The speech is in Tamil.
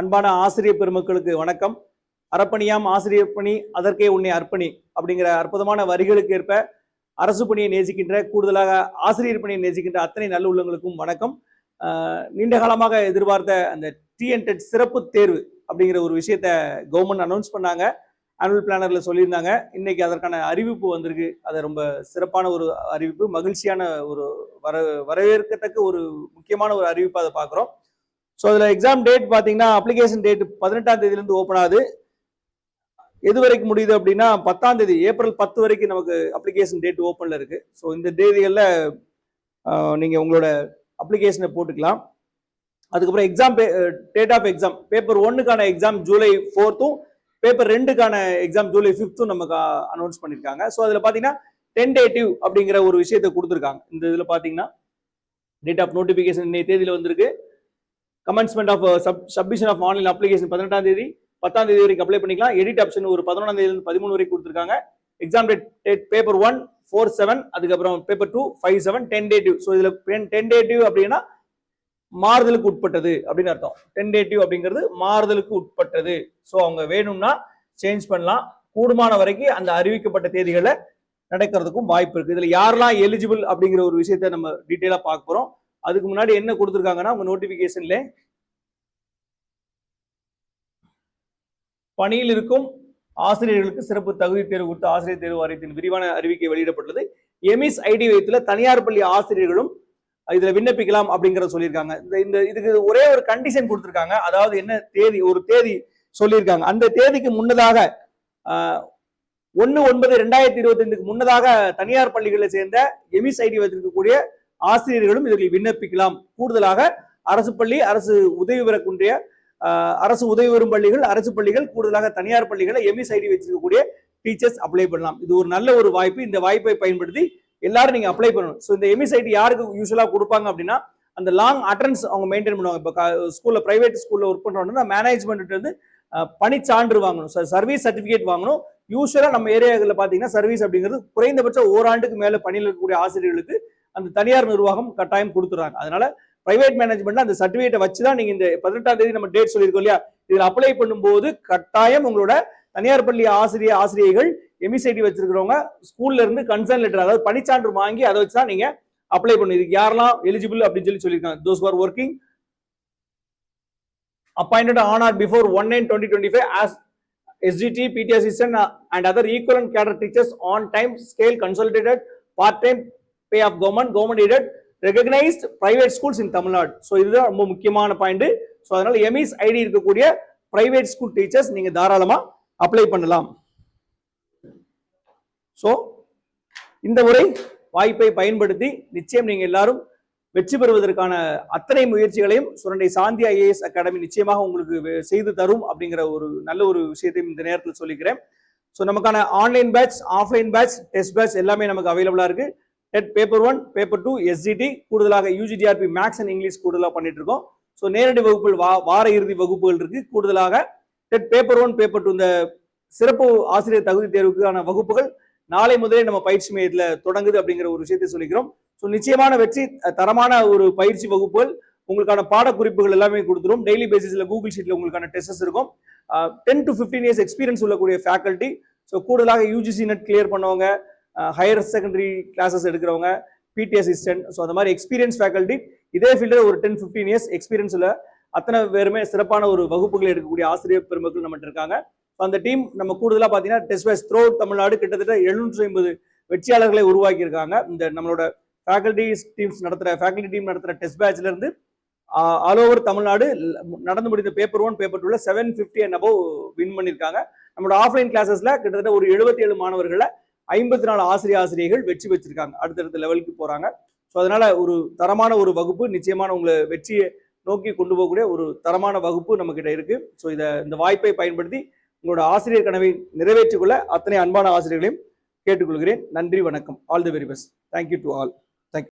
அன்பான ஆசிரியர் பெருமக்களுக்கு வணக்கம். அறப்பணியாம் ஆசிரியர் பணி அதற்கே உன்னை அர்ப்பணி அப்படிங்கிற அற்புதமான வரிகளுக்கு ஏற்ப அரசு பணியை நேசிக்கின்ற கூடுதலாக ஆசிரியர் பணியை நேசிக்கின்ற அத்தனை நல்ல உள்ளங்களுக்கும் வணக்கம். நீண்ட காலமாக எதிர்பார்த்த அந்த டிஎன்டெட் சிறப்பு தேர்வு அப்படிங்கிற ஒரு விஷயத்த கவர்மெண்ட் அனௌன்ஸ் பண்ணாங்க. ஆனுவல் பிளானரில் சொல்லியிருந்தாங்க. இன்னைக்கு அதற்கான அறிவிப்பு வந்திருக்கு. அது ரொம்ப சிறப்பான ஒரு அறிவிப்பு மகிழ்ச்சியான ஒரு வர வரவேற்கத்தக்க ஒரு முக்கியமான ஒரு அறிவிப்பு அதை பார்க்குறோம். ஸோ அதில் எக்ஸாம் டேட் பார்த்தீங்கன்னா அப்ளிகேஷன் டேட் பதினெட்டாம் தேதியிலேருந்து ஓப்பன் ஆகுது. எது வரைக்கும் முடியுது அப்படின்னா பத்தாம் தேதி ஏப்ரல் பத்து வரைக்கும் நமக்கு அப்ளிகேஷன் டேட் ஓப்பனில் இருக்குது ஸோ இந்த தேதிகளில் நீங்கள் உங்களோட அப்ளிகேஷனை போட்டுக்கலாம். அதுக்கப்புறம் exam date of exam paper ஒன்னுக்கான exam July ஃபோர்த்தும் பேப்பர் ரெண்டுக்கான எக்ஸாம் ஜூலை ஃபிஃப்த்தும் நமக்கு அனௌன்ஸ் பண்ணியிருக்காங்க ஸோ அதில் பார்த்தீங்கன்னா டென்டேட்டிவ் அப்படிங்கிற ஒரு விஷயத்தை கொடுத்துருக்காங்க. இந்த இதில் பார்த்தீங்கன்னா டேட் ஆஃப் நோட்டிஃபிகேஷன் இன்னைய தேதியில் வந்திருக்கு. Commencement of sub submission of online application பதினெட்டாம் தேதி பத்தாம் தேதி வரைக்கும் அப்ளை பண்ணிக்கலாம். எடிட் ஆப்ஷன் ஒரு பதினொன்றாம் தேதி பதிமூணு வரைக்கும் கொடுத்துருக்காங்க. Exam date paper one four seven அதுக்கப்புறம் paper two five seven tentative so இதில் டென் டேட்டிவ் அப்படின்னா மாறுதலுக்கு உட்பட்டது அப்படின்னு அர்த்தம். டென்டேட்டிவ் அப்படிங்கிறது மாறுதலுக்கு உட்பட்டது. ஸோ அவங்க வேணும்னா சேஞ்ச் பண்ணலாம். கூடுமான வரைக்கும் அந்த அறிவிக்கப்பட்ட தேதிகளை நடக்கிறதுக்கும் வாய்ப்பு இருக்குது இதில் யாரெல்லாம் எலிஜிபிள் அப்படிங்கிற ஒரு விஷயத்த நம்ம டீட்டெயிலாக பார்க்க போகிறோம் அதுக்கு முன்னாடி என்ன கொடுத்துருக்காங்கன்னா உங்க நோட்டிபிகேஷன்ல பணியில் இருக்கும் ஆசிரியர்களுக்கு சிறப்பு தகுதி தேர்வு கொடுத்த ஆசிரியர் தேர்வு வாரியத்தின் விரிவான அறிவிக்கை வெளியிடப்பட்டது எமிஸ் ஐடி வைத்துல தனியார் பள்ளி ஆசிரியர்களும் இதுல விண்ணப்பிக்கலாம் அப்படிங்கறத சொல்லியிருக்காங்க. இந்த இந்த இதுக்கு ஒரே ஒரு கண்டிஷன் கொடுத்துருக்காங்க. அதாவது என்ன தேதி ஒரு தேதி சொல்லியிருக்காங்க. அந்த தேதிக்கு முன்னதாக ஒன்னு ஒன்பது ரெண்டாயிரத்தி இருபத்தி ஐந்துக்கு முன்னதாக தனியார் பள்ளிகளை சேர்ந்த எமிஸ் ஐடி வைத்திருக்கக்கூடிய ஆசிரியர்களும் இதில் விண்ணப்பிக்கலாம். கூடுதலாக அரசு பள்ளி அரசு உதவி பெறக்கூடிய அரசு உதவி பெறும் பள்ளிகள் அரசு பள்ளிகள் கூடுதலாக தனியார் பள்ளிகளை எமிஸ் ஐடி வச்சிருக்கக்கூடிய டீச்சர்ஸ் அப்ளை பண்ணலாம். இது ஒரு நல்ல ஒரு வாய்ப்பு. இந்த வாய்ப்பை பயன்படுத்தி எல்லாரும் நீங்க அப்ளை பண்ணணும். ஸோ இந்த எம்இ யாருக்கு யூஸ்வலாக கொடுப்பாங்க அப்படின்னா அந்த லாங் அட்டன்ஸ் அவங்க மெயின்டைன் பண்ணுவாங்க. இப்போ ஸ்கூல்ல பிரைவேட் ஸ்கூல்ல ஒர்க் பண்றோம்னா மேனேஜ்மெண்ட் வந்து பணிச்சான்று வாங்கணும். சர்வீஸ் சர்டிஃபிகேட் வாங்கணும். யூஸ்வலாக நம்ம ஏரியாவில் பார்த்தீங்கன்னா சர்வீஸ் அப்படிங்கிறது குறைந்தபட்சம் ஓராண்டுக்கு மேலே பணியில் இருக்கக்கூடிய ஆசிரியர்களுக்கு அந்த தனியார் நிர்வாகம் கட்டாயம் கொடுத்துறாங்க. அதனால பிரைவேட் மேனேஜ்மெண்ட் அந்த சர்டிபிகேட்டை வச்சு தான் நீங்க இந்த பதினெட்டாம் தேதி நம்ம டேட் சொல்லியிருக்கோம் இல்லையா? இதில் அப்ளை பண்ணும்போது கட்டாயம் உங்களோட தனியார் பள்ளி ஆசிரியர் ஆசிரியர்கள் எமிசைடி வச்சிருக்கிறவங்க ஸ்கூல்ல இருந்து கன்சர்ன் லெட்டர் அதாவது பணிச்சான்று வாங்கி அதை வச்சு தான் நீங்க அப்ளை பண்ணிருக்கு யாரெல்லாம் எலிஜிபிள் அப்படின்னு சொல்லி சொல்லியிருக்காங்க. Those are working appointed on or before 1 9 2025 as SGT, PT assistant uh, and other equivalent cadre teachers on time scale consolidated part-time time pay of government government aided recognised private schools in Tamil Nadu so இதுதான் ரொம்ப முக்கியமான பாயிண்ட் ஸோ அதனால எம்இஸ் ஐடி இருக்கக்கூடிய பிரைவேட் ஸ்கூல் டீச்சர்ஸ் நீங்க தாராளமா அப்ளை பண்ணலாம். ஸோ இந்த முறை வாய்ப்பை பயன்படுத்தி நிச்சயம் நீங்க எல்லாரும் வெற்றி பெறுவதற்கான அத்தனை முயற்சிகளையும் சுரண்டை சாந்தி ஐஏஎஸ் அகாடமி நிச்சயமாக உங்களுக்கு செய்து தரும் அப்படிங்கிற ஒரு நல்ல ஒரு விஷயத்தையும் இந்த நேரத்தில் சொல்லிக்கிறேன். ஸோ நமக்கான online batch offline batch test batch எல்லாமே நமக்கு அவைலபிளாக இருக்கு. TET paper one paper two SGT கூடுதலாக யூஜிடிஆர்பி மேக்ஸ் அண்ட் இங்கிலீஷ் கூடுதலாக பண்ணிட்டு இருக்கோம் ஸோ நேரடி வகுப்புகள் வா வார இறுதி வகுப்புகள் இருக்கு. கூடுதலாக TET paper one paper two இந்த சிறப்பு ஆசிரியர் தகுதி தேர்வுக்கான வகுப்புகள் நாளை முதலே நம்ம பயிற்சி மையத்தில் தொடங்குது அப்படிங்கிற ஒரு விஷயத்தை சொல்லிக்கிறோம். ஸோ நிச்சயமான வெற்றி தரமான ஒரு பயிற்சி வகுப்புகள் உங்களுக்கான பாடக்குறிப்புகள் எல்லாமே கொடுத்துரும். டெய்லி பேசிஸில் கூகுள் ஷீட்டில் உங்களுக்கான டெஸ்டஸ் இருக்கும். Ten to fifteen years experience உள்ளக்கூடிய faculty so கூடுதலாக யூஜிசி நெட் கிளியர் பண்ணவங்க ஹையர் செகண்டரி கிளாஸஸ் எடுக்கிறவங்க பிடி அசிஸ்டன்ட் ஸோ அந்த மாதிரி எக்ஸ்பீரியன்ஸ் ஃபேக்கல்டி இதே ஃபீல்டில் ஒரு டென் ஃபிஃப்டீன் இயர்ஸ் எக்ஸ்பீரியன்ஸில் அத்தனை பேருமே சிறப்பான ஒரு வகுப்புகள் எடுக்கக்கூடிய ஆசிரியர் பெருமக்கள் நம்மகிட்ட இருக்காங்க. அந்த டீம் நம்ம கூடுதலாக பார்த்தீங்கன்னா டெஸ்ட் வைஸ் த்ரோ தமிழ்நாடு கிட்டத்தட்ட எழுநூற்றி ஐம்பது வெற்றியாளர்களை உருவாக்கியிருக்காங்க. இந்த நம்மளோட ஃபேக்கல்டி டீம்ஸ் நடத்துகிற ஃபேக்கல்டி டீம் நடத்துகிற டெஸ்ட் பேட்ச்லேருந்து ஆல் ஓவர் தமிழ்நாடு நடந்து முடிந்த பேப்பர் ஒன் பேப்பர் டூவில் seven fifty and above win பண்ணியிருக்காங்க. நம்மளோட ஆஃப்லைன் கிளாஸஸில் கிட்டத்தட்ட ஒரு எழுபத்தி ஏழு மாணவர்களை ஐம்பத்தி நாலு ஆசிரிய ஆசிரியர்கள் வெற்றி பெற்றிருக்காங்க. அடுத்தடுத்த லெவலுக்கு போறாங்க. ஸோ அதனால ஒரு தரமான ஒரு வகுப்பு நிச்சயமான உங்களை வெற்றியை நோக்கி கொண்டு போகக்கூடிய ஒரு தரமான வகுப்பு நம்ம கிட்ட இருக்கு. ஸோ இதை இந்த வாய்ப்பை பயன்படுத்தி உங்களோட ஆசிரியர் கனவை நிறைவேற்றிக்கொள்ள அத்தனை அன்பான ஆசிரியர்களையும் கேட்டுக்கொள்கிறேன். நன்றி வணக்கம். All the very best thank you to all